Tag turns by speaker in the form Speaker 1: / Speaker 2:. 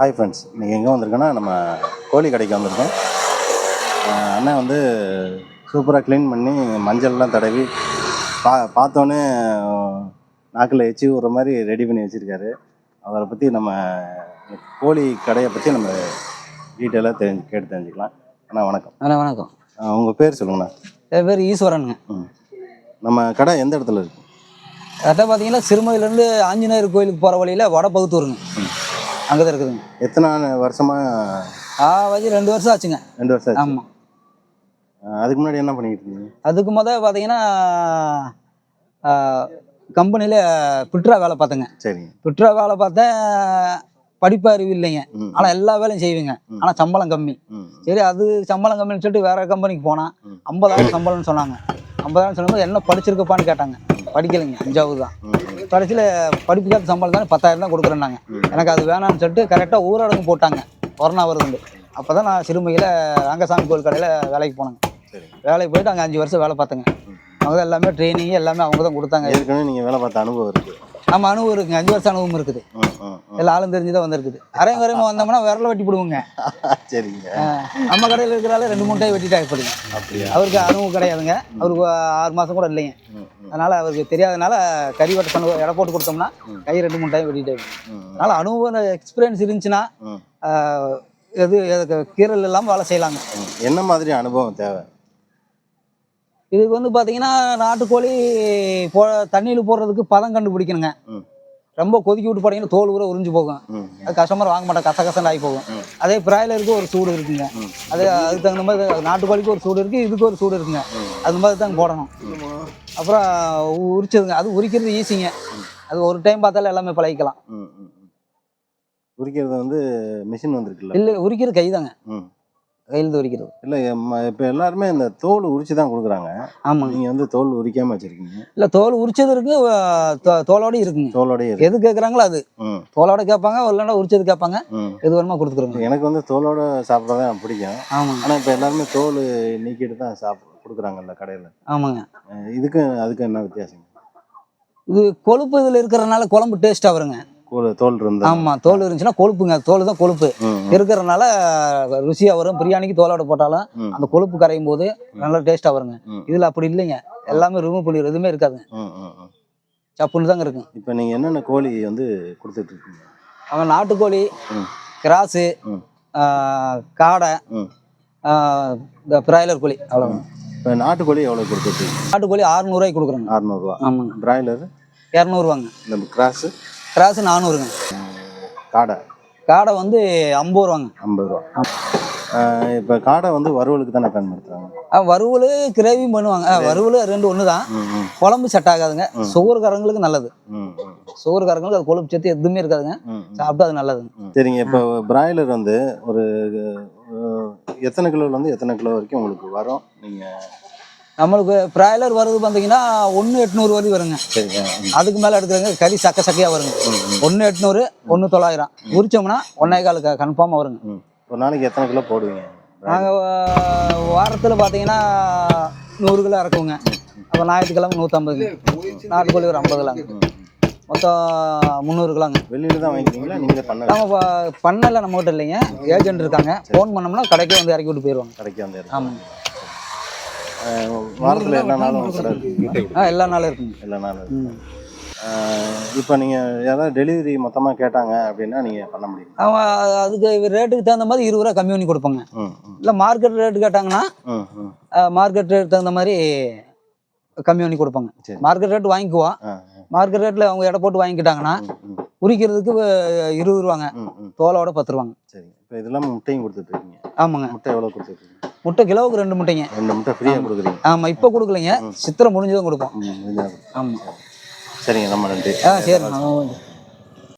Speaker 1: Hi friends இன்றைக்கி எங்கே வந்திருக்கோன்னா நம்ம கோழி கடைக்கு வந்திருக்கோம். அண்ணன் வந்து சூப்பராக க்ளீன் பண்ணி மஞ்சள்லாம் தடவி பா பார்த்தோன்னே நாக்கில் எச்சி விடுற மாதிரி ரெடி பண்ணி வச்சுருக்காரு. அவரை பற்றி நம்ம கோழி கடையை பற்றி நம்ம டீட்டெயிலாக தெரிஞ்சு கேட்டு தெரிஞ்சுக்கலாம். அண்ணா வணக்கம்.
Speaker 2: அண்ணா வணக்கம்.
Speaker 1: உங்கள் பேர் சொல்லுங்கண்ணா.
Speaker 2: என் பேர் ஈஸ்வரனுங்க
Speaker 1: நம்ம கடை எந்த இடத்துல இருக்கு?
Speaker 2: கரெக்டாக பார்த்தீங்கன்னா சிறுமதிலேருந்து ஆஞ்சநேயர் கோயிலுக்கு போகிற வழியில் வடபகுத்தூருங்க. அங்கே தான் இருக்குதுங்க.
Speaker 1: எத்தனை வருஷமாக
Speaker 2: ஆ வச்சு ரெண்டு வருஷம் ஆச்சுங்க.
Speaker 1: ரெண்டு வருஷம் ஆச்சு.
Speaker 2: ஆமாம்
Speaker 1: அதுக்கு முன்னாடி என்ன பண்ணிக்கிட்டு இருந்தீங்க?
Speaker 2: அதுக்கு முத பார்த்தீங்கன்னா கம்பெனியில் பிட்ரா வேலை பார்த்தேங்க.
Speaker 1: சரிங்க.
Speaker 2: பிட்ரா வேலை பார்த்தேன். படிப்பு அறிவு இல்லைங்க. ஆனால் எல்லா வேலையும் செய்வேங்க. ஆனால் சம்பளம் கம்மி. சரி அது சம்பளம் கம்மின்னு சொல்லிட்டு வேற கம்பெனிக்கு போனேன்.
Speaker 1: ம்.
Speaker 2: ஐம்பதாயிரம் சம்பளம்னு சொன்னாங்க. ஐம்பதாயிரம் சொல்லும்போது என்ன படிச்சிருக்கப்பான்னு கேட்டாங்க. படிக்கலைங்க அஞ்சாவது தான். கடைசியில் படிப்புக்காக சம்பளம் தானே பத்தாயிரம் தான் கொடுக்குறேன்னாங்க. எனக்கு அது வேணாம்னு சொல்லிட்டு கரெக்டாக ஊரடங்கு போட்டாங்க. கொரோனா வருதுண்டு. அப்போ தான் நான் சிறுமையில் ரங்கசாமி கோயில் கடையில் வேலைக்கு போனேங்க. வேலைக்கு போயிட்டு அங்கே அஞ்சு வருஷம் வேலை பார்த்தேங்க. அவங்க தான் எல்லாமே ட்ரைனிங் எல்லாமே அவங்க தான் கொடுத்தாங்க.
Speaker 1: ஏற்கனவே நீங்கள் வேலை பார்த்த அனுபவம் இருக்குது
Speaker 2: நம்ம அனுபவம் இருக்குங்க அஞ்சு வருஷம் அனுபவம் இருக்குது. எல்லா ஆளும் தெரிஞ்சு தான் வந்திருக்குது அரையும் வரையும் வந்தோம்னா விரல வெட்டி போடுவோங்க
Speaker 1: சரிங்க
Speaker 2: நம்ம கடையில் இருக்கிறால ரெண்டு மூணு டைம் வெட்டிட்டா போடுங்க
Speaker 1: அப்படியா?
Speaker 2: அவருக்கு அனுபவம் கிடையாதுங்க. அவருக்கு ஆறு மாதம் கூட இல்லைங்க. அதனால் அவருக்கு தெரியாதனால கறி வெட்ட சொன்ன எடை போட்டு கொடுத்தோம்னா. கை ரெண்டு மூணு டைம் வெட்டிட்டே அதனால் அனுபவம் எக்ஸ்பீரியன்ஸ் இருந்துச்சுன்னா எது எதுக்கு கீரல் இல்லாமல் வேலை செய்யலாங்க.
Speaker 1: என்ன மாதிரி அனுபவம் தேவை?
Speaker 2: இதுக்கு வந்து பார்த்தீங்கன்னா நாட்டுக்கோழி போ தண்ணியில் போடுறதுக்கு பதம் கண்டுபிடிக்கணுங்க. ரொம்ப கொதிக்கி விட்டு போட்டீங்கன்னா தோல் ஊற உறிஞ்சு போகும். அது கஸ்டமர் வாங்க மாட்டாங்க கச கசன்னு ஆகி போகும். அதே பிராய்லருக்கு ஒரு சூடு இருக்குங்க. அது அதுக்கு தகுந்த மாதிரி நாட்டுக்கோழிக்கு ஒரு சூடு இருக்குது இதுக்கு ஒரு சூடு இருக்குங்க. அது மாதிரி தான் போடணும். அப்புறம் உரிச்சதுங்க. அது உரிக்கிறது ஈஸிங்க அது ஒரு டைம் பார்த்தாலே எல்லாமே பழகிக்கலாம்.
Speaker 1: உரிக்கிறது வந்து மிஷின் வந்திருக்குல்ல?
Speaker 2: இல்லை உரிக்கிறது கை தாங்க கையில் உரிக்கிறது.
Speaker 1: இல்லை இப்போ எல்லாருமே இந்த தோல் உரிச்சு தான் கொடுக்குறாங்க.
Speaker 2: ஆமாங்க
Speaker 1: நீங்கள் வந்து தோல் உரிக்காமல் வச்சுருக்கீங்க.
Speaker 2: இல்லை தோல் உரிச்சது இருக்கு ஆஹ் தோ- தோலோடயும் இருக்குங்க.
Speaker 1: தோலோடயே இருக்கு.
Speaker 2: எது கேட்குறாங்களோ அது. தோலோட கேட்பாங்க இல்லைன்னா உரிச்சது கேட்பாங்க. எது வேணுமோ கொடுத்துக்குறோங்க.
Speaker 1: எனக்கு வந்து தோலோட சாப்பிட்றது தான் பிடிக்கும்.
Speaker 2: ஆமாங்க
Speaker 1: ஆனால் இப்போ எல்லாருமே தோல் நீக்கிட்டு தான் சாப்பிட கொடுக்குறாங்கல்ல கடையில்.
Speaker 2: ஆமாங்க.
Speaker 1: இதுக்கு அதுக்கு என்ன வித்தியாசம்
Speaker 2: இது கொழுப்பு இதில் இருக்கிறனால குழம்பு டேஸ்ட்டாக வருங்க.
Speaker 1: தோல் இருந்தா
Speaker 2: ஆமாம் தோல் இருந்துச்சுன்னா கொழுப்புங்க. தோல் தான் கொழுப்பு. இருக்கிறனால ருசியாக வரும். பிரியாணிக்கு தோலோட போட்டாலும். அந்த கொழுப்பு கரையும் போது நல்லா டேஸ்ட்டாக வருங்க. இதில் அப்படி இல்லைங்க. எல்லாமே ரிமூவ் பண்ணி எதுவுமே இருக்காதுங்க சப்புன்னு தாங்க இருக்கும்.
Speaker 1: இப்போ நீங்கள் என்னென்ன கோழி வந்து கொடுத்துட்டு இருக்கீங்க?
Speaker 2: அவன் நாட்டுக்கோழி கிராஸு காடை இந்த பிராய்லர் கோழி அவ்வளோ
Speaker 1: இப்போ நாட்டுக்கோழி எவ்வளோ கொடுத்துட்ருக்கீங்க
Speaker 2: நாட்டுக்கோழி அறுநூறுவாய்க்கு கொடுக்குறோங்க.
Speaker 1: அறநூறுவா
Speaker 2: ஆமாங்க.
Speaker 1: பிராய்லரு
Speaker 2: இரநூறுவாங்க.
Speaker 1: இந்த கிராஸு
Speaker 2: கிராஸு நானூறுங்க.
Speaker 1: காடை.
Speaker 2: காடை வந்து ஐம்பது ரூபாங்க.
Speaker 1: ஐம்பது ரூபா. இப்போ காடை வந்து வறுவலுக்கு தானே பயன்படுத்துகிறாங்க
Speaker 2: ஆ, வறுவல் கிரேவியும் பண்ணுவாங்க. வறுவல் ரெண்டு ஒன்று தான் குழம்பு செட் ஆகாதுங்க. சுகர்காரங்களுக்கு நல்லது. சுகர்காரங்களுக்கு அது கொழுப்பு சத்து எதுவுமே இருக்காதுங்க. சாப்பிட்டா அது நல்லதுங்க.
Speaker 1: சரிங்க இப்போ பிராய்லர் வந்து ஒரு எத்தனை கிலோலேருந்து எத்தனை கிலோ வரைக்கும் உங்களுக்கு வரும்? நீங்கள்
Speaker 2: நம்மளுக்கு பிராய்லர் வருது பார்த்தீங்கன்னா ஒன்று எட்நூறு வரைக்கும் வருங்க. அதுக்கு மேலே எடுக்கிறவங்க கறி சக்க சக்கையாக வருங்க. ஒன்று எட்நூறு ஒன்று தொள்ளாயிரம். உரிச்சோம்னா ஒன்றே காலுக்கு கன்ஃபார்மாக வருங்க.
Speaker 1: ஒரு நாளைக்கு எத்தனை கிலோ போடுவீங்க?
Speaker 2: நாங்கள் வாரத்தில் பார்த்தீங்கன்னா நூறு கிலோ இறக்குவோங்க. அப்போ ஞாயிற்றுக்கிழமை நூற்றம்பதுங்க நாட்டுக்கோழி ஒரு ஐம்பது கிலோங்க. மொத்தம் முந்நூறு கிலோங்க.
Speaker 1: வெளியில தான் வாங்கிக்கிறீங்களா? நீங்களே பண்ண
Speaker 2: நம்ம பண்ணல நம்ம கிட்ட இல்லைங்க. ஏஜென்ட் இருக்காங்க. ஃபோன் பண்ணோம்னா கடைக்கே வந்து இறக்கி விட்டு போயிடுவாங்க.
Speaker 1: கடைக்கு வந்து
Speaker 2: ஆமாங்க.
Speaker 1: வாரத்தில் எல்லா நாளும் கடை இருக்கு.
Speaker 2: ஆ எல்லா நாளும் இருக்குங்க.
Speaker 1: எல்லா நாளும் இப்போ நீங்கள் யாராவது டெலிவரி மொத்தமாக கேட்டாங்க அப்படின்னா நீங்கள் பண்ண முடியும்?
Speaker 2: அவன் அதுக்கு ரேட்டுக்கு தகுந்த மாதிரி இருபது ரூபா கம்மி பண்ணி கொடுப்பாங்க. இல்லை மார்க்கெட் ரேட்டு கேட்டாங்கன்னா மார்க்கெட் ரேட் தகுந்த மாதிரி கம்மி பண்ணி கொடுப்பாங்க.
Speaker 1: சரி.
Speaker 2: மார்க்கெட் ரேட் வாங்கிக்குவோம். மார்க்கெட் ரேட்டில் அவங்க எடை போட்டு வாங்கிக்கிட்டாங்கன்னா உரிக்கிறதுக்கு இருபது ரூபாங்க. தோலோட பத்து ரூபாங்க.
Speaker 1: சரி. இப்போ இதெல்லாம் முட்டையும் கொடுத்துட்ருக்கீங்க
Speaker 2: ஆமாங்க.
Speaker 1: முட்டை எவ்வளோ கொடுத்துட்ருக்கீங்க
Speaker 2: முட்டை கிலோவுக்கு ரெண்டு முட்டைங்க.
Speaker 1: ரெண்டு முட்டை ஃப்ரீயாக கொடுக்குறீங்க.
Speaker 2: ஆமாம் இப்போ கொடுக்கலைங்க. சித்திரை முடிஞ்சதும் கொடுப்போம். ஆமாம்
Speaker 1: சரிங்க ரொம்ப நன்றி.
Speaker 2: ஆ சரி